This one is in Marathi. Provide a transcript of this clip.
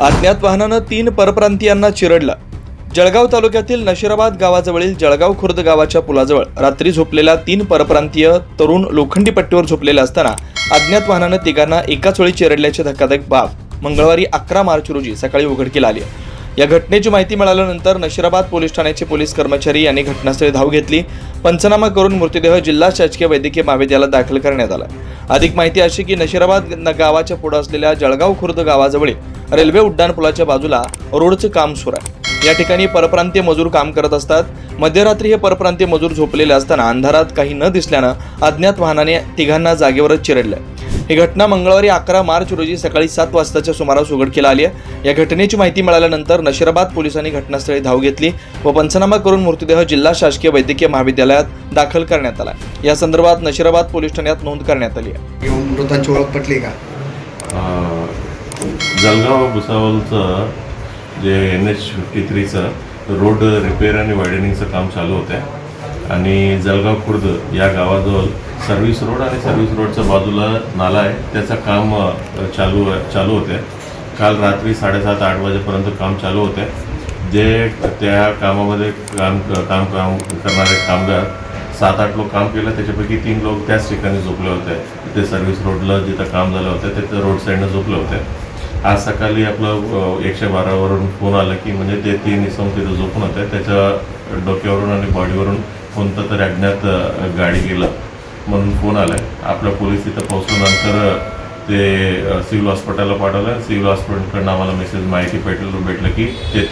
अज्ञात वाहनानं तीन परप्रांतीयांना चिरडलं. जळगाव तालुक्यातील नशिराबाद गावाजवळील जळगाव खुर्द गावाच्या पुलाजवळ रात्री झोपलेल्या तीन परप्रांतीय तरुण लोखंडी पट्टीवर झोपलेले असताना अज्ञात वाहनानं तिघांना एकाच वेळी चिरडल्याची धक्कादायक बाब मंगळवारी अकरा मार्च रोजी सकाळी उघडकीला आली. या घटनेची माहिती मिळाल्यानंतर नशिराबाद पोलीस ठाण्याचे पोलीस कर्मचारी यांनी घटनास्थळी धाव घेतली. पंचनामा करून मृतदेह जिल्हा शासकीय वैद्यकीय महाविद्यालयात दाखल करण्यात आला. अधिक माहिती अशी की नशिराबाद न- गावाच्या पुढे असलेल्या जळगाव खुर्द गावाजवळील रेल्वे उड्डाण पुलाच्या बाजूला रोडचं काम सुरू आहे. या ठिकाणी परप्रांतीय मजूर काम करत असतात. मध्यरात्री हे परप्रांतीय मजूर झोपलेले असताना अंधारात काही न दिसल्यानं अज्ञात वाहनाने तिघांना जागेवरच चिरडलं. ही घटना मंगळवारी अकरा मार्च रोजी सकाळी सात वाजताच्या सुमारास उघडकीला आली आहे. या घटनेची माहिती मिळाल्यानंतर नशिराबाद पोलिसांनी घटनास्थळी धाव घेतली व पंचनामा करून मृतदेह जिल्हा शासकीय वैद्यकीय महाविद्यालयात दाखल करण्यात आला या संदर्भात नशिराबाद पोलीस ठाण्यात नोंद करण्यात आली आहे. मृतांची ओळख पटली का? अ, जळगाव भुसावळचं जे एन एच फिफ्टी थ्रीचं रोड रिपेअर आणि वायडनिंगचं काम चालू होतं आणि जळगाव खुर्द या गावाजवळ सर्व्हिस रोड आणि सर्व्हिस रोडच्या बाजूला नाला आहे. त्याचं काम चालू चालू होते काल रात्री साडेसात आठ वाजेपर्यंत काम चालू होते जे त्या कामामध्ये काम काम काम करणारे कामगार सात आठ लोक काम केलं त्याच्यापैकी तीन लोक त्याच ठिकाणी झोपले होते. ते सर्व्हिस रोडला जिथं काम झालं होतं तिथं रोड साईडनं झोपले होते. आज सकाळी आपलं एकशे बारावरून फोन आला की म्हणजे ते तीन इसम तिथं झोपून होते. त्याच्या डोक्यावरून आणि बॉडीवरून कोणतं तरी अज्ञात गाडी गेलं म्हणून फोन आलाय. आपल्या पोलीस तिथं पोहोचल्यानंतर ते सिव्हिल हॉस्पिटलला पाठवलं. सिव्हिल हॉस्पिटलकडनं आम्हाला मेसेज माहिती भेटलं भेटलं की ते